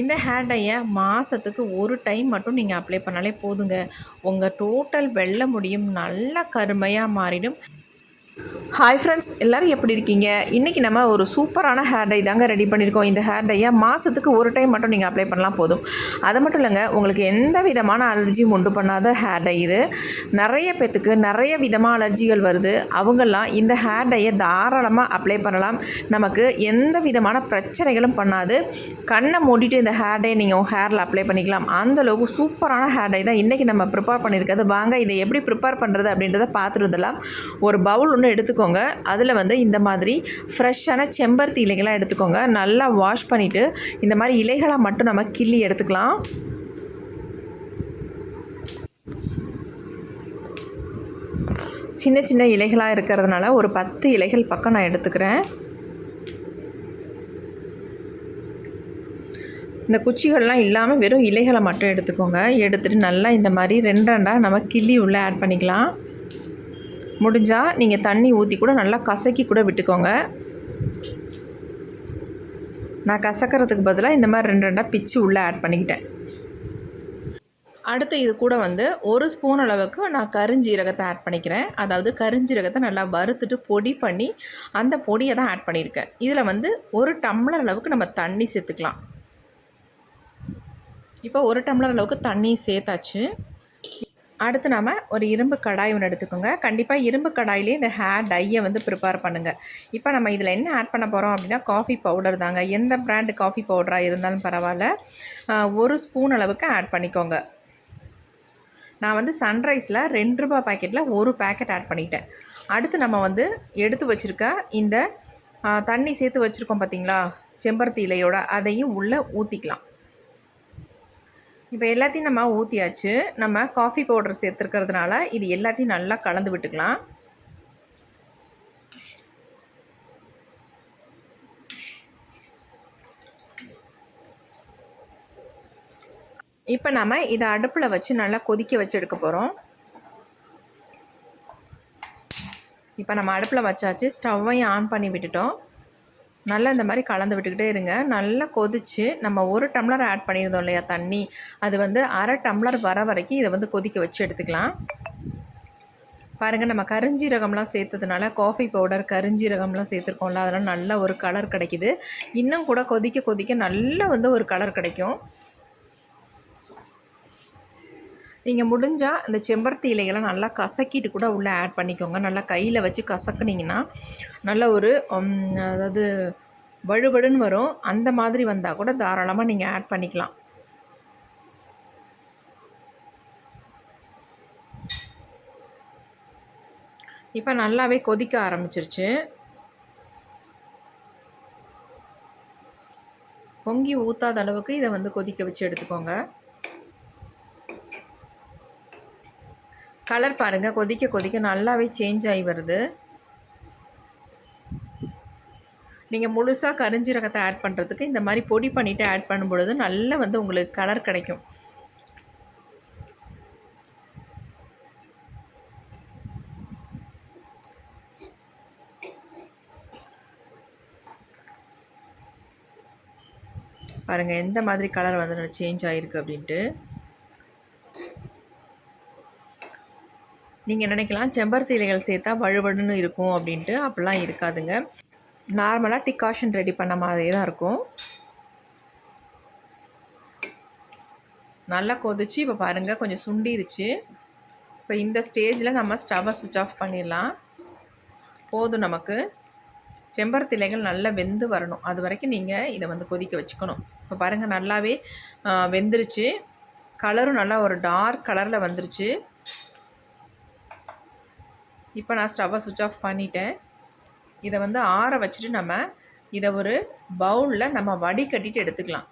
இந்த ஹேர் டையை மாதத்துக்கு ஒரு டைம் மட்டும் நீங்கள் அப்ளை பண்ணாலே போதுங்க. உங்கள் டோட்டல் வெள்ள முடியும். நல்லா கருமையாக மாறிடும். ஹாய் ஃப்ரெண்ட்ஸ் எல்லோரும் எப்படி இருக்கீங்க? இன்றைக்கி நம்ம ஒரு சூப்பரான ஹேர் டை தாங்க ரெடி பண்ணியிருக்கோம். இந்த ஹேர் டையை மாதத்துக்கு ஒரு டைம் மட்டும் நீங்கள் அப்ளை பண்ணலாம் போதும். அது மட்டும் இல்லைங்க உங்களுக்கு எந்த விதமான அலர்ஜியும் உண்டு பண்ணாத ஹேர் டை இது. நிறைய பேத்துக்கு நிறைய விதமாக அலர்ஜிகள் வருது. அவங்கெல்லாம் இந்த ஹேர் டையை தாராளமாக அப்ளை பண்ணலாம். நமக்கு எந்த விதமான பிரச்சனைகளும் பண்ணாது. கண்ணை மூடிட்டு இந்த ஹேர் டை நீங்கள் உங்கள் ஹேரில் அப்ளை பண்ணிக்கலாம். அந்த அளவுக்கு சூப்பரான ஹேர் டை தான் இன்றைக்கி நம்ம ப்ரிப்பேர் பண்ணியிருக்கிறது. வாங்க இதை எப்படி ப்ரிப்பேர் பண்ணுறது அப்படின்றத பார்த்துருதெல்லாம் ஒரு பவுல் ஒன்று எடுத்துக்கோங்க. அதில் வந்து இந்த மாதிரி ஃப்ரெஷ்ஷான செம்பருத்தி இலைகளாக எடுத்துக்கோங்க. நல்லா வாஷ் பண்ணிவிட்டு இந்த மாதிரி இலைகளாக மட்டும் நம்ம கிள்ளி எடுத்துக்கலாம். சின்ன சின்ன இலைகளாக இருக்கிறதுனால ஒரு பத்து இலைகள் பக்கம் நான் எடுத்துக்கிறேன். இந்த குச்சிகள்லாம் இல்லாமல் வெறும் இலைகளை மட்டும் எடுத்துக்கோங்க. எடுத்துகிட்டு நல்லா இந்த மாதிரி ரெண்டு ரெண்டாக நம்ம கிள்ளி உள்ளே ஆட் பண்ணிக்கலாம். முடிஞ்சால் நீங்கள் தண்ணி ஊற்றி கூட நல்லா கசக்கி கூட விட்டுக்கோங்க. நான் கசக்கிறதுக்கு பதிலாக இந்த மாதிரி ரெண்டு ரெண்டாக பிச்சு உள்ளே ஆட் பண்ணிக்கிட்டேன். அடுத்து இது கூட வந்து ஒரு ஸ்பூன் அளவுக்கு நான் கருஞ்சீரகத்தை ஆட் பண்ணிக்கிறேன். அதாவது கருஞ்சீரகத்தை நல்லா வறுத்துட்டு பொடி பண்ணி அந்த பொடியை தான் ஆட் பண்ணியிருக்கேன். இதில் வந்து ஒரு டம்ளர் அளவுக்கு நம்ம தண்ணி சேர்த்துக்கலாம். இப்போ ஒரு டம்ளர் அளவுக்கு தண்ணி சேர்த்தாச்சு. அடுத்து நாம் ஒரு இரும்பு கடாய் ஒன்று எடுத்துக்கோங்க. கண்டிப்பாக இரும்பு கடாயிலே இந்த ஹேர் டையை வந்து ப்ரிப்பேர் பண்ணுங்கள் இப்போ நம்ம இதில் என்ன ஆட் பண்ண போகிறோம் அப்படின்னா காஃபி பவுடர் தாங்க. எந்த பிராண்டு காஃபி பவுடராக இருந்தாலும் பரவாயில்ல. ஒரு ஸ்பூன் அளவுக்கு ஆட் பண்ணிக்கோங்க. நான் வந்து சன்ரைஸில் ரெண்டு ரூபா பேக்கெட்டில் ஒரு பேக்கெட் ஆட் பண்ணிட்டேன். அடுத்து நம்ம வந்து எடுத்து வச்சுருக்க இந்த தண்ணி சேர்த்து வச்சுருக்கோம் பார்த்தீங்களா செம்பருத்தி இலையோட அதையும் உள்ளே ஊற்றிக்கலாம் இப்போ எல்லாத்தையும் நம்ம ஊற்றியாச்சு நம்ம காஃபி பவுடர் சேர்த்துருக்கிறதுனால இது எல்லாத்தையும் நல்லா கலந்து விட்டுக்கலாம். இப்போ நம்ம இதை அடுப்பில் வச்சு நல்லா கொதிக்க வச்சு எடுக்க போகிறோம் இப்போ நம்ம அடுப்பில் வச்சாச்சு. ஸ்டவ்வையும் ஆன் பண்ணி விட்டுட்டோம். நல்லா இந்த மாதிரி கலந்து விட்டுக்கிட்டே இருங்க. நல்லா கொதித்து நம்ம ஒரு டம்ளர் ஆட் பண்ணியிருந்தோம் இல்லையா தண்ணி. அது வந்து அரை டம்ளர் வர வரைக்கும் இதை வந்து கொதிக்க வச்சு எடுத்துக்கலாம். பாருங்கள் நம்ம கருஞ்சீரகம்லாம் சேர்த்ததுனால காஃபி பவுடர் கருஞ்சீரகம்லாம் சேர்த்துருக்கோம்ல அதெல்லாம் நல்ல ஒரு கலர் கிடைக்கிது. இன்னும் கூட கொதிக்க கொதிக்க நல்ல வந்து ஒரு கலர் கிடைக்கும். நீங்கள் முடிஞ்சால் இந்த செம்பருத்தி இலைகளை நல்லா கசக்கிட்டு கூட உள்ளே ஆட் பண்ணிக்கோங்க. நல்லா கையில் வச்சு கசக்குனிங்கன்னா நல்ல ஒரு அதாவது வழுவழுன்னு வரும். அந்த மாதிரி வந்தால் கூட தாராளமாக நீங்கள் ஆட் பண்ணிக்கலாம். இப்போ நல்லாவே கொதிக்க ஆரம்பிச்சிருச்சு. பொங்கி ஊற்றாத அளவுக்கு இதை வந்து கொதிக்க வச்சு எடுத்துக்கோங்க. கலர் பாருங்கள் கொதிக்க கொதிக்க நல்லாவே சேஞ்ச் ஆகி வருது. நீங்கள் முழுசாக கரிஞ்சீரகத்தை ஆட் பண்ணுறதுக்கு இந்த மாதிரி பொடி பண்ணிவிட்டு ஆட் பண்ணும் பொழுது நல்லா வந்து உங்களுக்கு கலர் கிடைக்கும். பாருங்கள் எந்த மாதிரி கலர் வந்து சேஞ்ச் ஆகிருக்கு அப்படின்ட்டு. நீங்கள் நினைக்கலாம் செம்பருத்தி இலைகள் சேர்த்தா வழுவழுன்னு இருக்கும் அப்படின்ட்டு அப்படிலாம் இருக்காதுங்க. நார்மலாக டிகாஷன் ரெடி பண்ண மாதிரி தான் இருக்கும். நல்லா கொதிச்சு இப்போ பாருங்கள் கொஞ்சம் சுண்டிருச்சு. இப்போ இந்த ஸ்டேஜில் நம்ம ஸ்டவ்வை சுவிட்ச் ஆஃப் பண்ணிடலாம். போதும் நமக்கு. செம்பருத்தி இலைகள் நல்லா வெந்து வரணும். அது வரைக்கும் நீங்கள் இதை வந்து கொதிக்க வச்சுக்கணும். இப்போ பாருங்கள் நல்லாவே வெந்துருச்சு. கலரும் நல்லா ஒரு டார்க் கலரில் வந்துருச்சு. இப்போ நான் ஸ்டவ்வை சுவிட்ச் ஆஃப் பண்ணிட்டேன். இதை வந்து ஆற வச்சுட்டு நம்ம இதை ஒரு பவுலில் நம்ம வடிகட்டிட்டு எடுத்துக்கலாம்.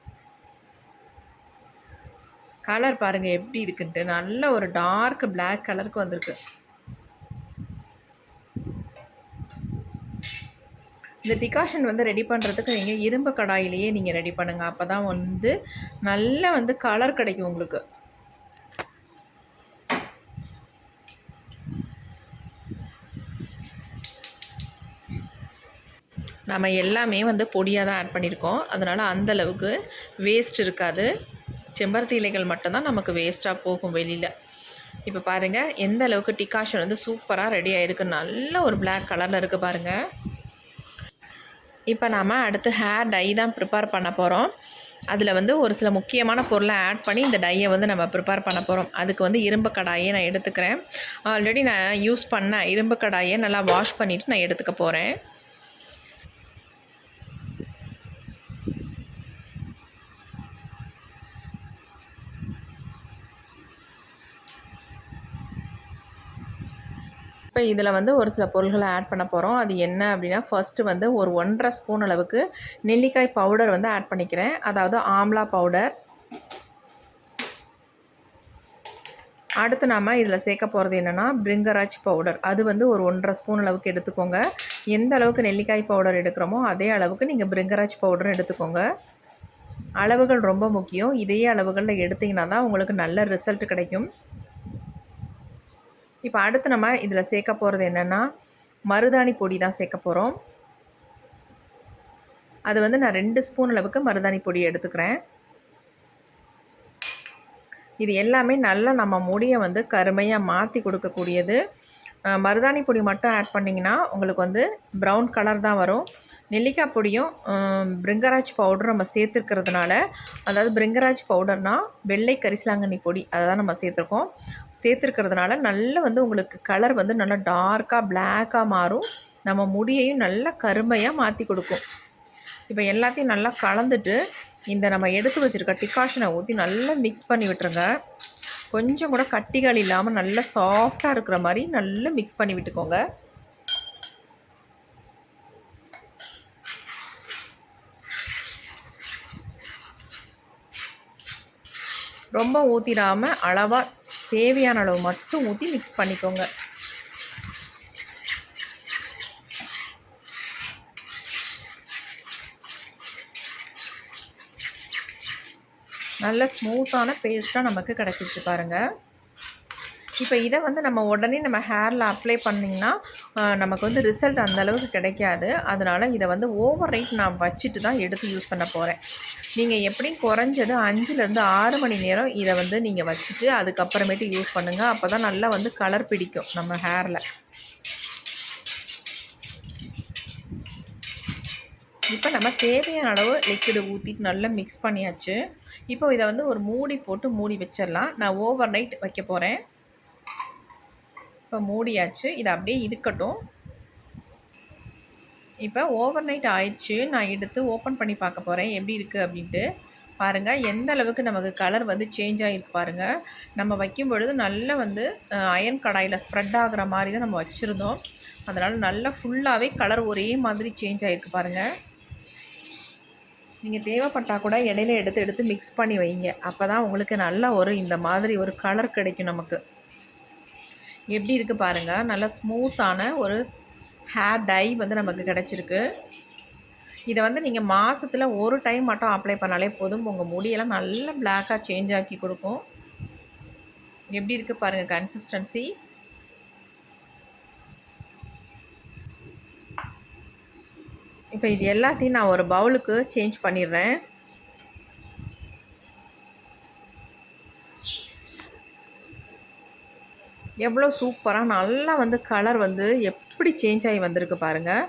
கலர் பாருங்கள் எப்படி இருக்குன்ட்டு. நல்ல ஒரு டார்க் பிளாக் கலருக்கு வந்திருக்கு. இந்த டிகாஷன் வந்து ரெடி பண்ணுறதுக்கு நீங்கள் இரும்பு கடாயிலேயே நீங்கள் ரெடி பண்ணுங்கள் அப்போ தான் வந்து நல்ல வந்து கலர் கிடைக்கும் உங்களுக்கு. நம்ம எல்லாமே வந்து பொடியாக தான் ஆட் பண்ணியிருக்கோம் அதனால் அந்த அளவுக்கு வேஸ்ட் இருக்காது. செம்பருத்தி இலைகள் மட்டும்தான் நமக்கு வேஸ்ட்டாக போகும் வெளியில். இப்போ பாருங்கள் எந்த அளவுக்கு டிகாஷன் வந்து சூப்பராக ரெடி ஆகிருக்கு நல்ல ஒரு பிளாக் கலரில் இருக்குது பாருங்கள் இப்போ நாம் அடுத்து ஹேர் டை தான் ப்ரிப்பேர் பண்ண போகிறோம் அதில் வந்து ஒரு சில முக்கியமான பொருளை ஆட் பண்ணி இந்த டையை வந்து நம்ம ப்ரிப்பேர் பண்ண போகிறோம் அதுக்கு வந்து இரும்பு கடாயை நான் எடுத்துக்கிறேன். ஆல்ரெடி நான் யூஸ் பண்ண இரும்பு கடாயை நல்லா வாஷ் பண்ணிவிட்டு நான் எடுத்துக்க போகிறேன் இப்போ இதில் வந்து ஒரு சில பொருள்களை ஆட் பண்ண போகிறோம் அது என்ன அப்படின்னா ஃபஸ்ட்டு வந்து ஒரு ஒன்றரை ஸ்பூன் அளவுக்கு நெல்லிக்காய் பவுடர் வந்து ஆட் பண்ணிக்கிறேன். அதாவது ஆம்லா பவுடர் அடுத்து நாம் இதில் சேர்க்க போகிறது என்னென்னா பிரிங்கராஜ் பவுடர் அது வந்து ஒரு ஒன்றரை ஸ்பூன் அளவுக்கு எடுத்துக்கோங்க. எந்த அளவுக்கு நெல்லிக்காய் பவுடர் எடுக்கிறோமோ அதே அளவுக்கு நீங்கள் பிரிங்கராஜ் பவுடரும் எடுத்துக்கோங்க. அளவுகள் ரொம்ப முக்கியம். இதே அளவுகளில் எடுத்திங்கன்னா தான் உங்களுக்கு நல்ல ரிசல்ட் கிடைக்கும். இப்போ அடுத்து நம்ம இதில் சேர்க்க போகிறது என்னென்னா மருதாணி பொடி தான் சேர்க்க போகிறோம். அது வந்து நான் ரெண்டு ஸ்பூன் அளவுக்கு மருதாணி பொடி எடுத்துக்கிறேன். இது எல்லாமே நல்லா நம்ம முடியை வந்து கருமையாக மாற்றி கொடுக்கக்கூடியது. மருதாணி பொடி மட்டும் ஆட் பண்ணிங்கன்னா உங்களுக்கு வந்து ப்ரௌன் கலர் தான் வரும். நெல்லிக்காய் பொடியும் பிரிங்கராஜ் பவுடரும் நம்ம சேர்த்துருக்கிறதுனால அதாவது பிரிங்கராஜ் பவுடர்னால் வெள்ளை கரிசலாங்கண்ணி பொடி அதை தான் நம்ம சேர்த்துருக்கோம். சேர்த்துருக்கிறதுனால நல்லா வந்து உங்களுக்கு கலர் வந்து நல்லா டார்க்காக பிளாக்காக மாறும். நம்ம முடியையும் நல்லா கருமையாக மாற்றி கொடுக்கும். இப்போ எல்லாத்தையும் நல்லா கலந்துட்டு இந்த நம்ம எடுத்து வச்சுருக்க டிகாஷனை ஊற்றி நல்லா மிக்ஸ் பண்ணி விட்டுருங்க. கொஞ்சம் கூட கட்டிகள் இல்லாமல் நல்லா சாஃப்டாக இருக்கிற மாதிரி நல்லா மிக்ஸ் பண்ணி விட்டுக்கோங்க. ரொம்ப ஊற்றிடாமல் அளவாக தேவையான அளவு மட்டும் ஊற்றி மிக்ஸ் பண்ணிக்கோங்க. நல்ல ஸ்மூத்தான பேஸ்ட்டாக நமக்கு கிடச்சிச்சு பாருங்கள் இப்போ இதை வந்து நம்ம உடனே நம்ம ஹேரில் அப்ளை பண்ணிங்கன்னா நமக்கு வந்து ரிசல்ட் அந்தளவுக்கு கிடைக்காது. அதனால் இதை வந்து ஓவர் நைட் நான் வச்சுட்டு தான் எடுத்து யூஸ் பண்ண போகிறேன் நீங்கள் எப்படியும் குறைஞ்சது அஞ்சுலேருந்து ஆறு மணி நேரம் இதை வந்து நீங்கள் வச்சுட்டு அதுக்கப்புறமேட்டு யூஸ் பண்ணுங்கள் அப்போ தான் நல்லா வந்து கலர் பிடிக்கும் நம்ம ஹேரில் இப்போ நம்ம தேவையான அளவு லிக்விடு ஊற்றிட்டு நல்லா மிக்ஸ் பண்ணியாச்சு. இப்போ இதை வந்து ஒரு மூடி போட்டு மூடி வச்சிடலாம். நான் ஓவர் நைட் வைக்க போகிறேன் இப்போ மூடியாச்சு. இது அப்படியே இருக்கட்டும் இப்போ ஓவர் நைட் ஆயிடுச்சு. நான் எடுத்து ஓப்பன் பண்ணி பார்க்க போகிறேன் எப்படி இருக்குது அப்படின்ட்டு. பாருங்கள் எந்த அளவுக்கு நமக்கு கலர் வந்து சேஞ்ச் ஆகிருக்கு பாருங்கள் நம்ம வைக்கும் பொழுது நல்லா வந்து அயன் கடாயில் ஸ்ப்ரெட் ஆகிற மாதிரி தான் நம்ம வச்சுருந்தோம். அதனால் நல்லா ஃபுல்லாகவே கலர் ஒரே மாதிரி சேஞ்ச் ஆகிருக்கு பாருங்கள் நீங்கள் தேவைப்பட்டால் கூட இடையில எடுத்து எடுத்து மிக்ஸ் பண்ணி வைங்க. அப்போ தான் உங்களுக்கு நல்ல ஒரு இந்த மாதிரி ஒரு கலர் கிடைக்கும் நமக்கு. எப்படி இருக்குது பாருங்கள் நல்லா ஸ்மூத்தான ஒரு ஹேர் டை வந்து நமக்கு கிடச்சிருக்கு. இதை வந்து நீங்கள் மாதத்தில் ஒரு டைம் மட்டும் அப்ளை பண்ணாலே போதும். உங்கள் முடியெல்லாம் நல்லா பிளாக்காக சேஞ்ச் ஆக்கி கொடுக்கும். எப்படி இருக்குது பாருங்கள் கன்சிஸ்டன்சி இப்போ இது எல்லாத்தையும் நான் ஒரு பவுலுக்கு சேஞ்ச் பண்ணிடுறேன். எவ்வளோ சூப்பராக நல்லா வந்து கலர் வந்து எப்படி சேஞ்ச் ஆகி வந்திருக்கு பாருங்கள்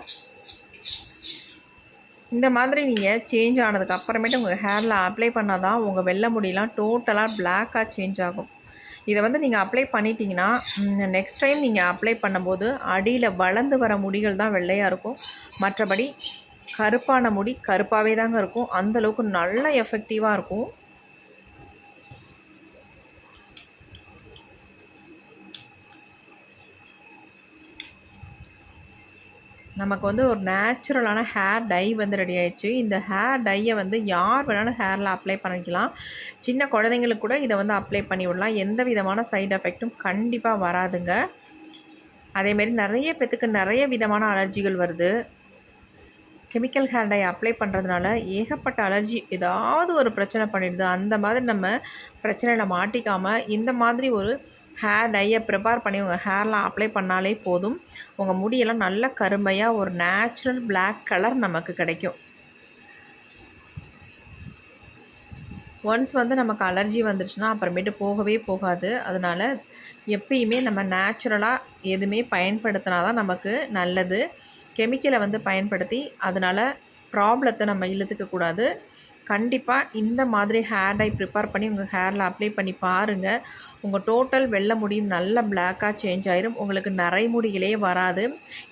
இந்த மாதிரி நீங்கள் சேஞ்ச் ஆனதுக்கு அப்புறமேட்டு உங்கள் ஹேரில் அப்ளை பண்ணால் தான் உங்கள் வெள்ளை முடியெலாம் டோட்டலாக பிளாக்காக சேஞ்ச் ஆகும். இதை வந்து நீங்கள் அப்ளை பண்ணிட்டீங்கன்னா நெக்ஸ்ட் டைம் நீங்கள் அப்ளை பண்ணும்போது அடியில் வளர்ந்து வர முடிகள் தான் வெள்ளையாக இருக்கும். மற்றபடி கருப்பான முடி கருப்பாகவே தாங்க இருக்கும். அந்தளவுக்கு நல்ல எஃபெக்டிவாக இருக்கும். நமக்கு வந்து ஒரு நேச்சுரலான ஹேர் டை வந்து ரெடி ஆயிடுச்சு. இந்த ஹேர் டையை வந்து யார் வேணாலும் ஹேரில் அப்ளை பண்ணிக்கலாம். சின்ன குழந்தைங்களுக்கு கூட இதை வந்து அப்ளை பண்ணி விடலாம். எந்த விதமான சைடு எஃபெக்ட்டும் கண்டிப்பாக வராதுங்க. அதேமாரி நிறைய பேத்துக்கு நிறைய விதமான அலர்ஜிகள் வருது. கெமிக்கல் ஹேர் டை அப்ளை பண்ணுறதுனால ஏகப்பட்ட அலர்ஜி ஏதாவது ஒரு பிரச்சனை பண்ணிடுது. அந்த மாதிரி நம்ம பிரச்சனையில் மாட்டிக்காமல் இந்த மாதிரி ஒரு ஹேர் டையை ப்ரிப்பேர் பண்ணி உங்கள் ஹேரில் அப்ளை பண்ணாலே போதும். உங்கள் முடியெல்லாம் நல்ல கருமையாக ஒரு நேச்சுரல் பிளாக் கலர் நமக்கு கிடைக்கும். ஒன்ஸ் வந்து நமக்கு அலர்ஜி வந்துருச்சுன்னா அப்புறமேட்டு போகவே போகாது. அதனால் எப்பயுமே நம்ம நேச்சுரலாக எதுவுமே பயன்படுத்தினா தான் நமக்கு நல்லது. கெமிக்கலை வந்து பயன்படுத்தி அதனால் ப்ராப்ளத்தை நம்ம இழுத்துக்கக்கூடாது கண்டிப்பாக இந்த மாதிரி ஹேர் டை ப்ரிப்பேர் பண்ணி உங்கள் ஹேரில் அப்ளை பண்ணி பாருங்கள் உங்கள் டோட்டல் வெள்ளை முடியும் நல்ல பிளாக்காக சேஞ்ச் ஆயிரும். உங்களுக்கு நிறை முடிகளே வராது.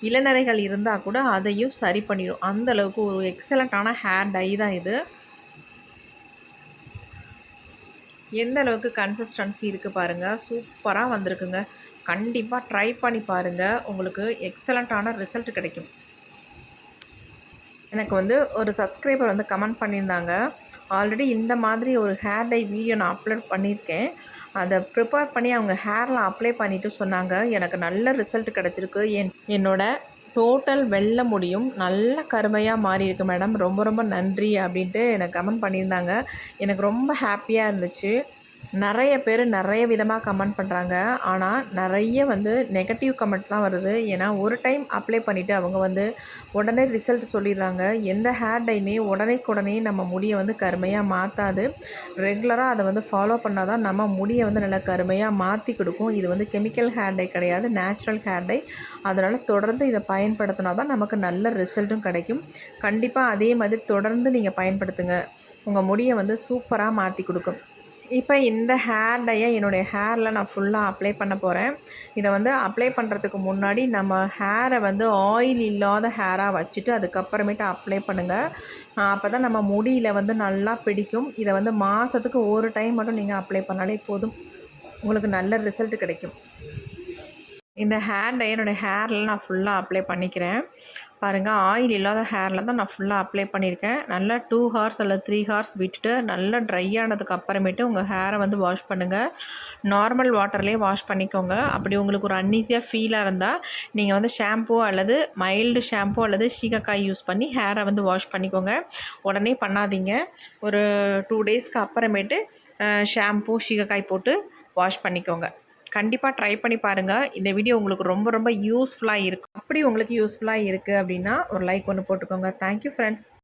இளநரைகள் இருந்தால் கூட அதையும் சரி பண்ணிடும் அந்தளவுக்கு ஒரு எக்ஸலண்ட்டான ஹேர் டை தான் இது. எந்த அளவுக்கு கன்சிஸ்டன்சி இருக்குது பாருங்கள் சூப்பராக வந்திருக்குங்க. கண்டிப்பாக ட்ரை பண்ணி பாருங்கள் உங்களுக்கு எக்ஸலண்ட்டான ரிசல்ட் கிடைக்கும். எனக்கு வந்து ஒரு சப்ஸ்கிரைபர் வந்து கமெண்ட் பண்ணியிருந்தாங்க. ஆல்ரெடி இந்த மாதிரி ஒரு ஹேர் டை வீடியோ நான் அப்லோட் பண்ணியிருக்கேன். அதை ப்ரிப்பேர் பண்ணி அவங்க ஹேரில் அப்ளை பண்ணிவிட்டு சொன்னாங்க. எனக்கு நல்ல ரிசல்ட் கிடச்சிருக்கு. என் என்னோட டோட்டல் வெள்ள முடியும். நல்ல கருமையாக மாறி இருக்கு மேடம் ரொம்ப ரொம்ப நன்றி அப்படின்ட்டு எனக்கு கமெண்ட் பண்ணியிருந்தாங்க. எனக்கு ரொம்ப ஹாப்பியாக இருந்துச்சு. நிறைய பேர் நிறைய விதமாக கமெண்ட் பண்ணுறாங்க ஆனால் நிறைய வந்து நெகட்டிவ் கமெண்ட் தான் வருது. ஏன்னா ஒரு டைம் அப்ளை பண்ணிவிட்டு அவங்க வந்து உடனே ரிசல்ட் சொல்லிடுறாங்க. எந்த ஹேர் டைமே உடனேக்குடனே நம்ம முடியை வந்து கருமையாக மாற்றாது ரெகுலராக அதை வந்து ஃபாலோ பண்ணால் தான் நம்ம முடியை வந்து நல்லா கருமையாக மாற்றி கொடுக்கும். இது வந்து கெமிக்கல் ஹேர் டை கிடையாது. நேச்சுரல் ஹேர் டை அதனால் தொடர்ந்து இதை பயன்படுத்தினா தான் நமக்கு நல்ல ரிசல்ட்டும் கிடைக்கும். கண்டிப்பாக அதே மாதிரி தொடர்ந்து நீங்கள் பயன்படுத்துங்க. உங்கள் முடியை வந்து சூப்பராக மாற்றி கொடுக்கும். இப்போ இந்த ஹேர் டையை என்னுடைய ஹேரில் நான் ஃபுல்லாக அப்ளை பண்ண போகிறேன் இதை வந்து அப்ளை பண்ணுறதுக்கு முன்னாடி நம்ம ஹேரை வந்து ஆயில் இல்லாத ஹேராக வச்சுட்டு அதுக்கப்புறமேட்டு அப்ளை பண்ணுங்கள் அப்போ தான் நம்ம முடியில் வந்து நல்லா பிடிக்கும். இதை வந்து மாதத்துக்கு ஒரு டைம் மட்டும் நீங்கள் அப்ளை பண்ணாலே போதும். உங்களுக்கு நல்ல ரிசல்ட் கிடைக்கும். இந்த ஹேர் டை என்னோடய ஹேரில் நான் ஃபுல்லாக அப்ளை பண்ணிக்கிறேன். பாருங்கள் ஆயில் இல்லாத ஹேரில் தான் நான் ஃபுல்லாக அப்ளை பண்ணியிருக்கேன். நல்லா டூ ஹார்ஸ் அல்லது த்ரீ ஹார்ஸ் விட்டுட்டு நல்லா ட்ரை ஆனதுக்கு அப்புறமேட்டு உங்கள் ஹேரை வந்து வாஷ் பண்ணுங்கள் நார்மல் வாட்டர்லேயே வாஷ் பண்ணிக்கோங்க. அப்படி உங்களுக்கு ஒரு அன்ஈஸியாக ஃபீலாக இருந்தால் நீங்கள் வந்து ஷாம்பூ அல்லது மைல்டு ஷாம்பூ அல்லது ஷீகக்காய் யூஸ் பண்ணி ஹேரை வந்து வாஷ் பண்ணிக்கோங்க. உடனே பண்ணாதீங்க. ஒரு டூ டேஸ்க்கு அப்புறமேட்டு ஷாம்பூ சீகக்காய் போட்டு வாஷ் பண்ணிக்கோங்க. கண்டிப்பாக ட்ரை பண்ணி பாருங்கள் இந்த வீடியோ உங்களுக்கு ரொம்ப ரொம்ப யூஸ்ஃபுல்லாக இருக்கும் அப்படி உங்களுக்கு யூஸ்ஃபுல்லாக இருக்குது அப்படின்னா ஒரு லைக் ஒன்று போட்டுக்கோங்க. Thank you friends